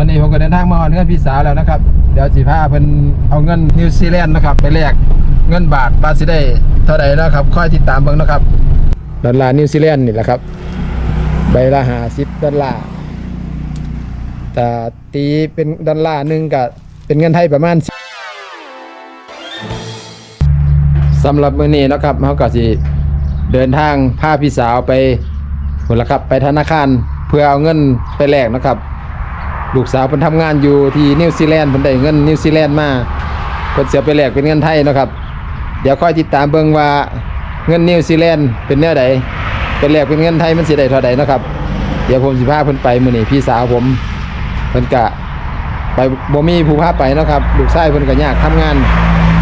อนนี้ผมก็เดินทางมาเงินพี่สาวแล้วนะครับ เดี๋ยวสิพาเพิ่นเอาเงินนิวซีแลนด์นะครับไปแลกเงินบาทบาทสิได้เท่าใดนะครับค่อยติดตามเบิ่งนะครับดอลลาร์นิวซีแลนด์นี่แหละครับ ใบละ50ดอลลาร์แต่ตีเป็นดอลลาร์หนึ่งก็เป็นเงินไทยประมาณสำหรับมื้อนี้นะครับเฮาก็สิเดินทางพาพี่สาวไปพุ่นละครับ ไปธนาคารเพื่อเอาเงินไปแลกนะครับ ลูกสาวเพิ่นทำงานอยู่ที่นิวซีแลนด์เพิ่นได้เงินนิวซีแลนด์มาเพิ่นสิเอาไปแลกเป็นเงินไทยเนาะครับ เดี๋ยวค่อยติดตามเบิ่งว่าเงินนิวซีแลนด์เป็นแนวใดเป็นแลกเป็นเงินไทยมันสิได้เท่าใดเนาะครับ เดี๋ยวผมสิพาเพิ่นไปมื้อนี้พี่สาวผมเพิ่นกะไปบ่มีผู้พาไปเนาะครับลูกชายเพิ่นก็ยากทำงาน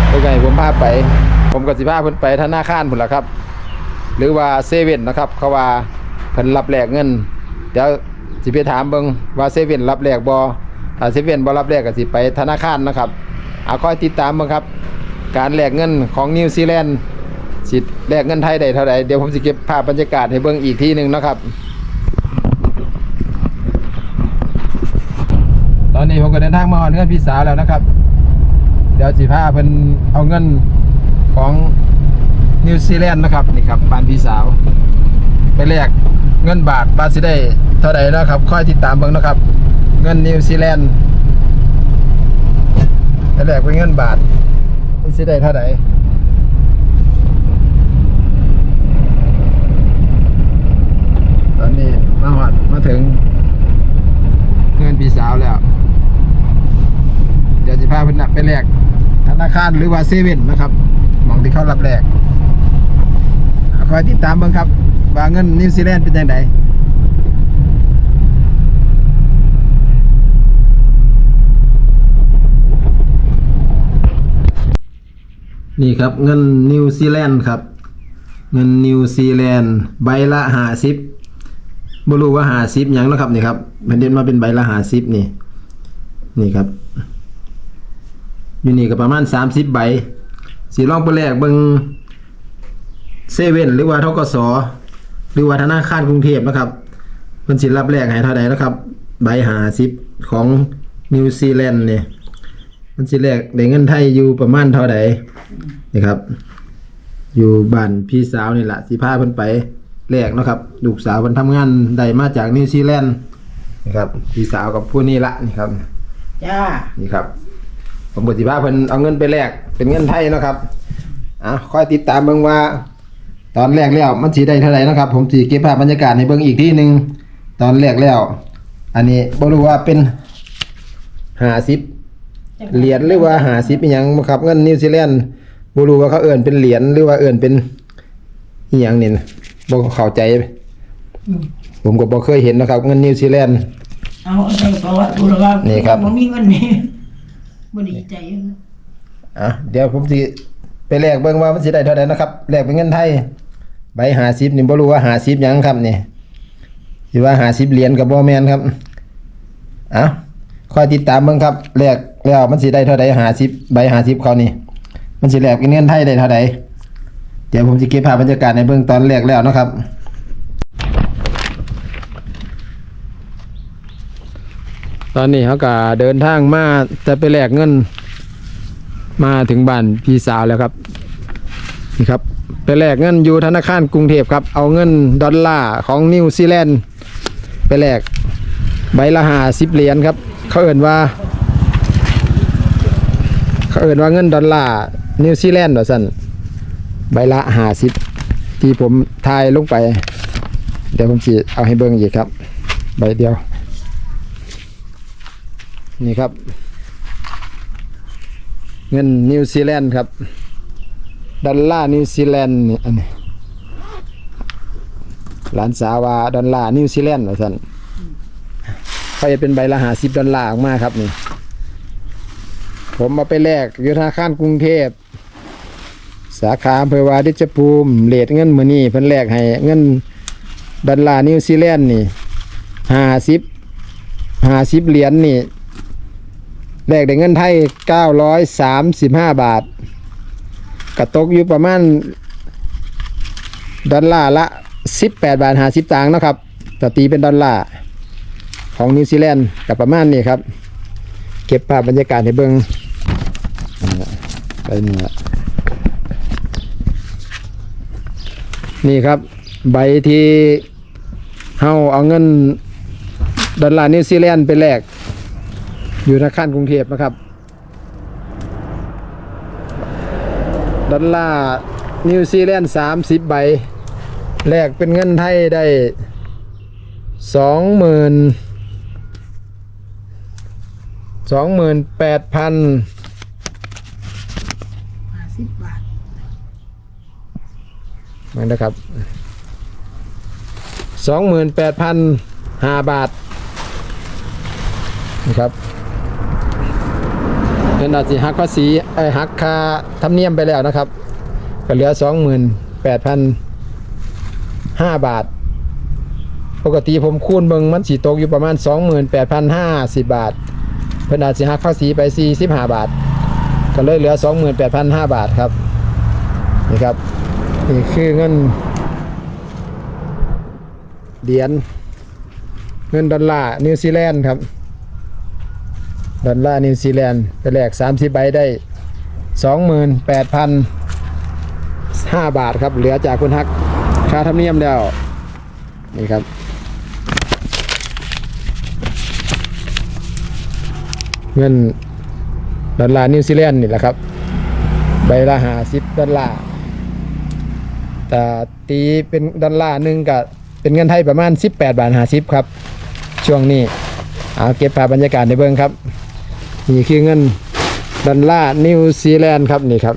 เพิ่นก็ให้ผมพาไป ผมก็สิพาเพิ่นไปธนาคารพุ่นล่ะครับ หรือว่าเซเว่นนะครับ เขาว่าเพิ่นรับแลกเงิน เดี๋ยว สิไปถามเบิงว่าเซเว่นรับแลกบ่ถ้าเซเว่นบ่รับแลกก็สิไปธนาคารนะครับเอาคอยติดตามเบิงครับ การแลกเงินของนิวซีแลนด์สิแลกเงินไทยได้เท่าใดเดี๋ยวผมสิเก็บภาพบรรยากาศให้เบิงอีกทีหนึงนะครับ ตอนนี้ผมก็เดินทางมาฮอดเงินพี่สาวแล้วนะครับ เดี๋ยวสิพาเพิ่นเอาเงินของนิวซีแลนด์นะครับนี่ครับบ้านพี่สาว ไปแลก เงินบาทบาทสิได้เท่าใดนะครับค่อยติดตามเบิ่งนะครับ เงินนิวซีแลนด์ไปแลกเป็นเงินบาทมันสิได้เท่าใดตอนนี้มาหอดมาถึง เงินพี่สาวแล้ว เดี๋ยวจะพาพินน่ะไปแลกธนาคารหรือว่าเซเว่นนะครับมองที่เขารับแลกคอยติดตามเบิ่งครับ ว่าเงินนิวซีแลนด์เป็นยังไงนี่ครับเงินนิวซีแลนด์ครับ เงินนิวซีแลนด์ใบละห้าสิบบรู้ว่าหาซิปยังนะครับนี่ครับมันเด่นมาเป็นใบละหาซิปนี่ นี่ครับ อยู่นี่ก็ประมาณสามสิบใบสีลองไปแลกเบิงเซเว่นหรือว่าทกส หรือว่าธนาคารกรุงเทพนะครับมันสิรับแลกให้เท่าใดนะครับ ใบหาซิปของนิวซีแลนด์เนี่ยมันสิแลกได้เงินไทยอยู่ประมาณเท่าใดนี่ครับ อยู่บ้านพี่สาวนี่แหละสิพาเพิ่นไปแลกเนาะครับลูกสาวเพิ่นทำงานได้มาจากนิวซีแลนด์นะครับพี่สาวกับผู้นี้ละนี่ครับจ้านี่ครับ ผมบทสิพาเพิ่นเอาเงินไปแลกเป็นเงินไทยเนาะครับอะคอยติดตามเบิ่งว่า ตอนแรกแล้วมันสิได้เท่าไหร่นะครับ ผมสิเก็บภาพบรรยากาศให้เบิ่งอีกทีหนึงตอนแรกแล้ว อันนี้บ่รู้ว่าเป็น50เหรียญหรือว่า50อีหยังบ่ครับเงินนิวซีแลนด์บ่รู้ว่าเขาเอิ้นเป็นเหรียญหรือว่าเอิ้นเป็นอีหยังนี่นะบ่เข้าใจอืมผมก็บ่เคยเห็นนะครับเงินนิวซีแลนด์เอาใส่ประวัติดูแล้วว่านี่ครับบ่มีเงินนี่บ่ดีใจอยู่อะเดี๋ยวผมสิไปแลกเบิ่งว่ามันสิได้เท่าใดนะครับแลกเป็นเงินไทย ใบ50นี่บ่รู้ว่า50หยังครับนี่สิว่า50เหรียญก็บ่แมนครับอะคอยติดตามเบิ่งครับแลกแล้วมันสิได้เท่าใด50ใบ50เขานี่มันสิแลกเป็นเงินไทยได้เท่าใดเดี๋ยวผมสิเก็บภาพบรรยากาศในเบื้องตอนแรกแล้วนะครับตอนนี้เขาก็เดินทางมาจะไปแลกเงิน มาถึงบ้านพี่สาวแล้วครับ นี่ครับ ไปแลกเงินอยู่ธนาคารกรุงเทพครับ เอาเงินดอลลาร์ของนิวซีแลนด์ไปแลกใบละหาสิบเหรียญครับ เขาเอ่นว่า เขาเอ่นว่าเงินดอลลาร์นิวซีแลนด์ว่าสั่นใบละหาสิบที่ผมทายลงไป เดี๋ยวผมจะเอาให้เบิ่งอีกครับ ใบเดียว นี่ครับ เงินนิวซีแลนด์ครับ ดอลลาร์นิวซีแลนด์นี่อันนี้หลานสาวว่าดอลลาร์นิวซีแลนด์ว่าท่านเขาจะเป็นใบละหาสิบดอลลาร์ออกมาครับนี่ผมมาไปแลกอยู่ธนาคารกรุงเทพ สาขาอำเภอวาริชภูมิเลทเงินมือนี่เพิ่นแลกให้เงินดอลลาร์นิวซีแลนด์นี่ห้าสิบห้าสิบเหรียญนี่แลกได้เงินไทย935บาท กระตกอยู่ประมาณดอลลาร์ละ 18 บาท50ตังค์นะครับต่ตีเป็นดอลลาร์ของนิวซีแลนด์กับประมาณนี้ครับ เก็บภาพบรรยากาศให้เบิงไปนี่ละนี่ครับ ใบที่เฮาเอาเงินดอลลาร์นิวซีแลนด์ไปแลกอยู่ธนาคารกรุงเทพนะครับ ดอลลาร์นิวซีแลนด์สามสิบใบแลกเป็นเงินไทยได้สองหมื่นสองหมื่นแปดพันห้าสิบบาทนั่นนะครับสองหมื่นแปดพันห้าบาทนะครับเงิ นอาจจะหักภาษีไอ้หักค่าธรรมเนียมไปแล้วนะครับ ก็เหลือสองหมื่นแปดพันห้าบาท ปกติผมคูณเบิงมันสีตกอยู่ประมาณ28,050บาท เพิ่นอาจสิหักภาษีไป45บห้าบาท ก็เลยเหลือ28,005บาทครับนี่ครับนี่คือเงินเหรียญเงินดอลลาร์นิวซีแลนด์ครับ ดอลลาร์นิวซีแลนด์ไปแลก30ใบได้ 28,000 5 บาทครับ เหลือจากคุณฮักค่าธรรมเนียมแล้ว นี่ครับ เงินดอลลาร์นิวซีแลนด์นี่แหละครับ ใบละหาสิบดอลลาร์แต่ตีเป็นดอลลาร์หนึ่งกับเป็นเงินไทยประมาณ 18 บาทหาสิบครับ ช่วงนี้ เอาเก็บภาพบรรยากาศในเบื้องครับ นี่คือเงินดอลลาร์นิวซีแลนด์ครับนี่ครับ